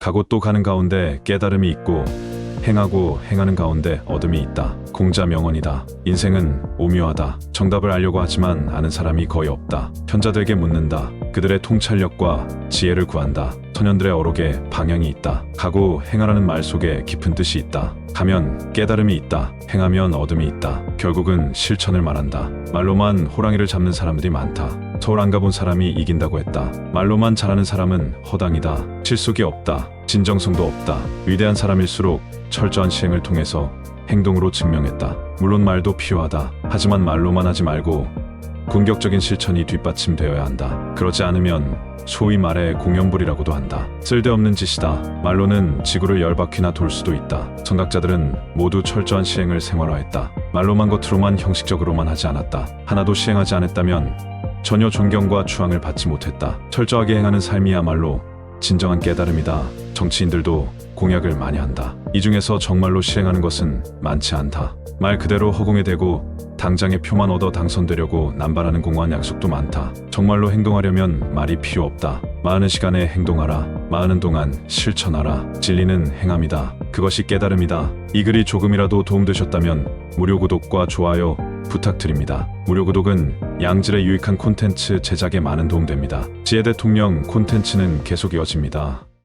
가고 또 가는 가운데 깨달음이 있고 행하고 행하는 가운데 어둠이 있다. 공자 명언이다. 인생은 오묘하다. 정답을 알려고 하지만 아는 사람이 거의 없다. 현자들에게 묻는다. 그들의 통찰력과 지혜를 구한다. 소년들의 어록에 방향이 있다. 가고 행하라는 말 속에 깊은 뜻이 있다. 가면 깨달음이 있다. 행하면 어둠이 있다. 결국은 실천을 말한다. 말로만 호랑이를 잡는 사람들이 많다. 서울 안 가본 사람이 이긴다고 했다. 말로만 잘하는 사람은 허당이다. 실속이 없다. 진정성도 없다. 위대한 사람일수록 철저한 시행을 통해서 행동으로 증명했다. 물론 말도 필요하다. 하지만 말로만 하지 말고 공격적인 실천이 뒷받침되어야 한다. 그렇지 않으면 소위 말해 공연불이라고도 한다. 쓸데없는 짓이다. 말로는 지구를 열 바퀴나 돌 수도 있다. 청각자들은 모두 철저한 시행을 생활화했다. 말로만 겉으로만 형식적으로만 하지 않았다. 하나도 시행하지 않았다면 전혀 존경과 추앙을 받지 못했다. 철저하게 행하는 삶이야말로 진정한 깨달음이다. 정치인들도 공약을 많이 한다. 이 중에서 정말로 실행하는 것은 많지 않다. 말 그대로 허공에 대고 당장의 표만 얻어 당선되려고 남발하는 공허한 약속도 많다. 정말로 행동하려면 말이 필요 없다. 많은 시간에 행동하라. 많은 동안 실천하라. 진리는 행함이다. 그것이 깨달음이다. 이 글이 조금이라도 도움되셨다면 무료 구독과 좋아요 부탁드립니다. 무료 구독은 양질의 유익한 콘텐츠 제작에 많은 도움됩니다. 지혜 대통령 콘텐츠는 계속 이어집니다.